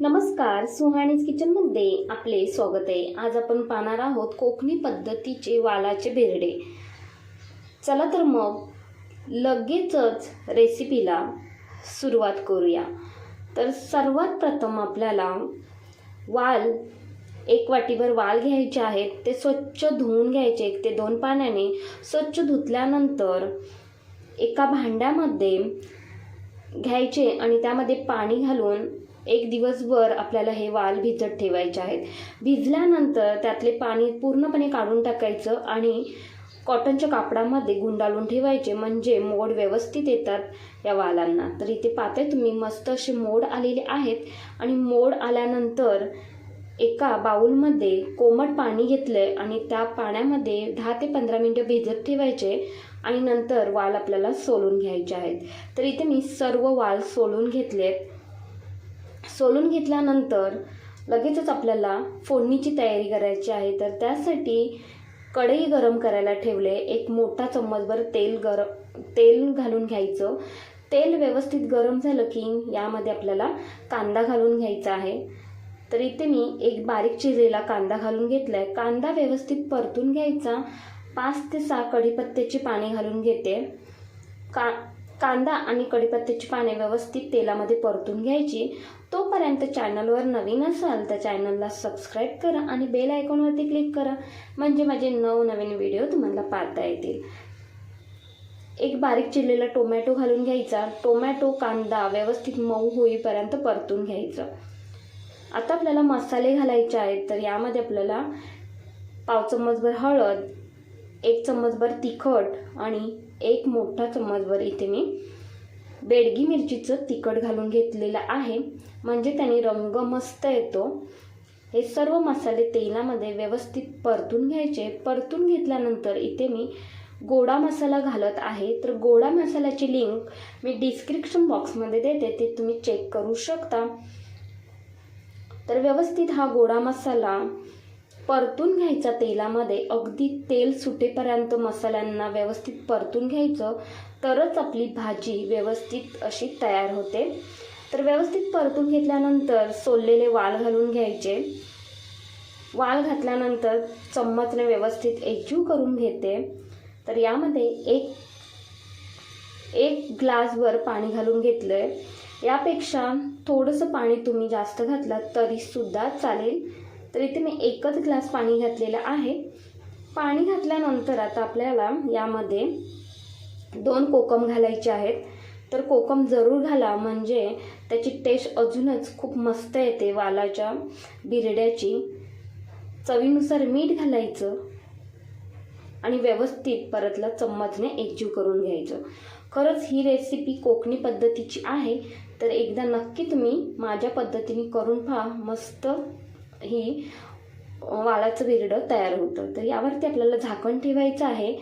नमस्कार सुहाणीज किचनमध्ये आपले स्वागत आहे. आज आपण पाहणार आहोत कोकणी पद्धतीचे वालाचे बेरडे चला तर मग लगेचच रेसिपीला सुरुवात करूया. तर सर्वात प्रथम आपल्याला वाल एक वाटीभर वाल घ्यायचे आहेत ते स्वच्छ धुवून घ्यायचे एक ते दोन पाण्याने स्वच्छ धुतल्यानंतर एका भांड्यामध्ये घ्यायचे आणि त्यामध्ये पाणी घालून एक दिवसभर आपल्याला हे वाल भिजत ठेवायचे आहेत. भिजल्यानंतर त्यातले पाणी पूर्णपणे काढून टाकायचं आणि कॉटनच्या कापडामध्ये गुंडाळून ठेवायचे. म्हणजे मोड व्यवस्थित येतात या वालांना. तर इथे पाहते तुम्ही मस्त असे मोड आलेले आहेत. आणि मोड आल्यानंतर एका बाऊलमध्ये कोमट पाणी घेतलंय आणि त्या पाण्यामध्ये दहा ते पंधरा मिनटं भिजत ठेवायचे आणि नंतर वाल आपल्याला सोलून घ्यायचे आहेत. तर इथे मी सर्व वाल सोलून घेतलेत. सोलून घेतल्यानंतर लगेचच आपल्याला फोडणीची तयारी करायची आहे. तर त्यासाठी कढई गरम करायला ठेवले. एक मोठा चम्मचभर तेल गरम तेल घालून घ्यायचं. तेल व्यवस्थित गरम झालं की यामध्ये आपल्याला कांदा घालून घ्यायचा आहे. तर इथे मी एक बारीक चिरलेला कांदा घालून घेतला आहे कांदा व्यवस्थित परतून घ्यायचा. पाच ते सहा कढीपत्त्याची पाणी घालून घेते. का कांदा आणि कढीपत्त्याची पाने व्यवस्थित तेलामध्ये परतून घ्यायची. तोपर्यंत चॅनलवर नवीन असाल तर चॅनलला सबस्क्राईब करा आणि बेल आयकॉनवरती क्लिक करा. म्हणजे माझे नवनवीन व्हिडिओ तुम्हाला पाहता येतील. एक बारीक चिरलेला टोमॅटो घालून घ्यायचा. टोमॅटो कांदा व्यवस्थित मऊ होईपर्यंत परतून घ्यायचं. आता आपल्याला मसाले घालायचे आहेत तर यामध्ये आपल्याला पाव चम्मचभर हळद एक चम्मचभर तिखट आणि एक मोठा चम्मचभर इथे मी बेडगी मिरचीचं तिखट घालून घेतलेलं आहे. म्हणजे त्याने रंग मस्त येतो. हे सर्व मसाले तेलामध्ये व्यवस्थित परतून घ्यायचे. परतून घेतल्यानंतर इथे मी गोडा मसाला घालत आहे. तर गोडा मसाल्याची लिंक मी डिस्क्रिप्शन बॉक्समध्ये देते. ते तुम्ही चेक करू शकता. तर व्यवस्थित हा गोडा मसाला परतून घ्यायचा तेलामध्ये. अगदी तेल सुटेपर्यंत मसाल्यांना व्यवस्थित परतून घ्यायचं. तरच आपली भाजी व्यवस्थित अशी तयार होते. तर व्यवस्थित परतून घेतल्यानंतर सोललेले वाल घालून घ्यायचे. वाल घातल्यानंतर चम्मचने व्यवस्थित एकजीव करून घेते. तर यामध्ये एक एक ग्लासभर पाणी घालून घेतलं आहे यापेक्षा थोडंसं पाणी तुम्ही जास्त घातलं तरीसुद्धा चालेल. तर इथे मी एकच ग्लास पाणी घातलेलं आहे. पाणी घातल्यानंतर आता आपल्याला यामध्ये दोन कोकम घालायचे आहेत. तर कोकम जरूर घाला म्हणजे त्याची टेस्ट अजूनच खूप मस्त येते वालाच्या बिरड्याची. चवीनुसार मीठ घालायचं आणि व्यवस्थित परतला चम्मचने एकजीव करून घ्यायचं. खरंच ही रेसिपी कोकणी पद्धतीची आहे. तर एकदा नक्की तुम्ही माझ्या पद्धतीने करून पहा. मस्त ही वालाचं बिरडं तयार होतं. तर यावरती आपल्याला झाकण ठेवायचं आहे.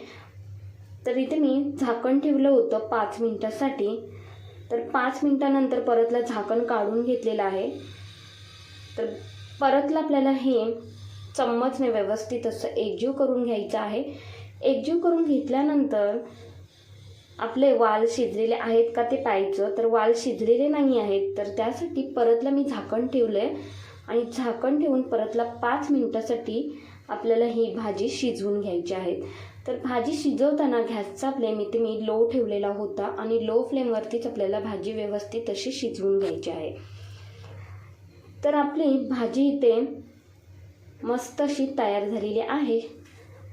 तर इथे मी झाकण ठेवलं होतं पाच मिनटासाठी. तर पाच मिनटानंतर परतला झाकण काढून घेतलेलं आहे. तर परतला आपल्याला हे चम्मचने व्यवस्थित असं एकजीव करून घ्यायचं आहे. एकजीव करून घेतल्यानंतर आपले वाल शिजलेले आहेत का ते पाहायचं. तर वाल शिजलेले नाही आहेत. तर त्यासाठी परतला मी झाकण ठेवलं आहे आणि झाकण ठेवून परतला पाच मिनटासाठी आपल्याला ही भाजी शिजवून घ्यायची आहे. तर भाजी शिजवताना गॅसचा फ्लेम इथे मी लो ठेवलेला होता आणि लो फ्लेमवरतीच आपल्याला भाजी व्यवस्थित अशी शिजवून घ्यायची आहे. तर आपली भाजी इथे मस्त अशी तयार झालेली आहे.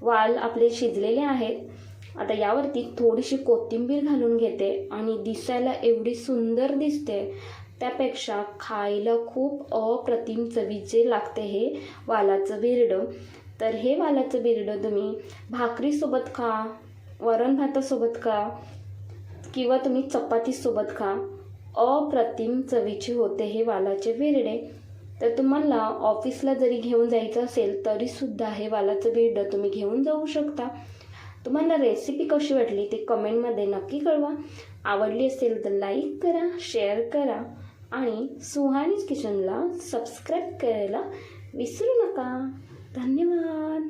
वाल आपले शिजलेले आहेत. आता यावरती थोडीशी कोथिंबीर घालून घेते आणि दिसायला एवढी सुंदर दिसते. त्यापेक्षा खायला खूप अप्रतिम चवीचे लागते हे वालाचं बिरडं. तर हे वालाचं बिरडं तुम्ही भाकरीसोबत खा वरण भातासोबत खा किंवा तुम्ही चपातीसोबत खा. अप्रतिम चवीचे होते हे वालाचे बिरडे. तर तुम्हाला ऑफिसला जरी घेऊन जायचं असेल तरीसुद्धा हे वालाचं बिरडं तुम्ही घेऊन जाऊ शकता. तुम्हाला रेसिपी कशी वाटली ते कमेंटमध्ये नक्की कळवा. आवडली असेल तर लाईक करा शेअर करा आणि सुहानीज किचनला सबस्क्राईब करायला विसरू नका. धन्यवाद.